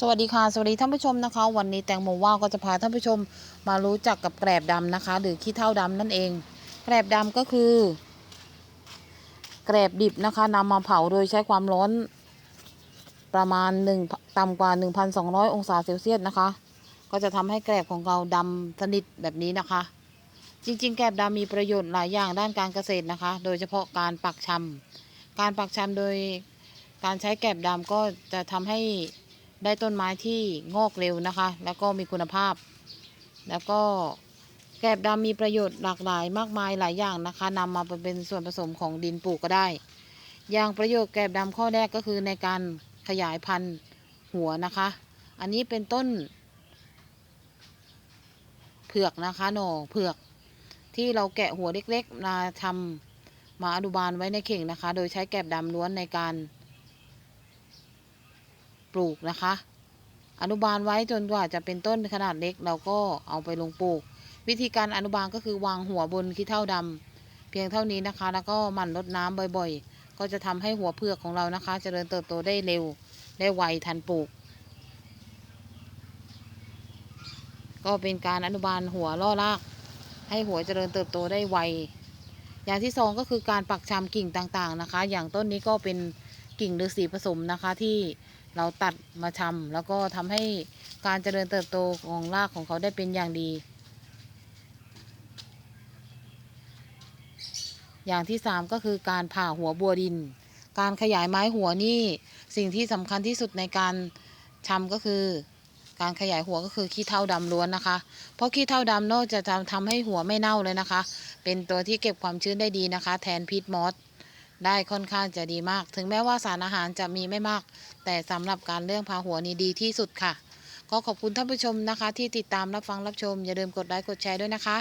สวัสดีค่ะ สวัสดีท่านผู้ชมนะคะ วันนี้แตงโมว่าวก็จะพาท่านผู้ชมมารู้จักกับแกลบดำนะคะ หรือขี้เถ้าดำนั่นเอง แกลบดำก็คือ แกลบดิบนะคะนำมาเผาโดยใช้ความร้อน ประมาณหนึ่งต่ำกว่า 1,200 องศาเซลเซียสนะคะ ก็จะทำให้แกลบของเราดำสนิทแบบนี้นะคะ จริงๆ แกลบดำมีประโยชน์หลายอย่างด้านการเกษตรนะคะ โดยเฉพาะการปักชำการปักชำโดยการใช้แกลบดำก็จะทำให้ ได้ต้นไม้ที่งอกเร็วนะคะ แล้วก็มีคุณภาพ แล้วก็แกบดำมีประโยชน์หลากหลายมากมายหลายอย่างนะคะนำมาเป็นส่วนผสมของดินปลูกก็ได้ อย่างประโยชน์แกบดำข้อแรกก็คือในการขยายพันธุ์หัวนะคะ อันนี้เป็นต้น เผือกนะคะหน่อเผือก ที่เราแกะหัวเล็กๆมาทำมาอนุบาลไว้ในเข่งนะคะ โดยใช้แกบดำล้วนในการ ปลูกนะคะ อนุบาลไว้จนกว่าจะเป็นต้นขนาดเล็ก เราก็เอาไปลงปลูก วิธีการอนุบาลก็คือวางหัวบนขี้เถ้าดำเพียงเท่านี้นะคะ แล้วก็มันรดน้ำบ่อยๆ ก็จะทำให้หัวเผือกของเรานะคะเจริญเติบโตได้เร็ว ได้ไวทันปลูก ก็เป็นการอนุบาลหัวล่อราก ให้หัวเจริญเติบโตได้ไวอย่างที่สองก็คือการปักชำกิ่งต่างๆนะคะ อย่างต้นนี้ก็เป็นกิ่งฤาษีผสมนะคะที่ เราตัดมาชำแล้วก็ทำให้การเจริญเติบโตของรากของเขาได้เป็นอย่างดี อย่างที่สามก็คือการผ่าหัวบัวดิน การขยายไม้หัวนี่สิ่งที่สำคัญที่สุดในการชำก็คือ การขยายหัวก็คือขี้เถ้าดำล้วนนะคะ เพราะขี้เถ้าดำนอกจากจะทำให้หัวไม่เน่าเลยนะคะ เป็นตัวที่เก็บความชื้นได้ดีนะคะ แทนพิษมอส ได้ค่อนข้างจะดีมาก ถึงแม้ว่าสารอาหารจะมีไม่มาก แต่สำหรับการเรื่องพาหัวนี่ดีที่สุดค่ะ ก็ขอบคุณท่านผู้ชมนะคะ ที่ติดตามรับฟังรับชม อย่าลืมกดไลค์กดแชร์ด้วยนะคะ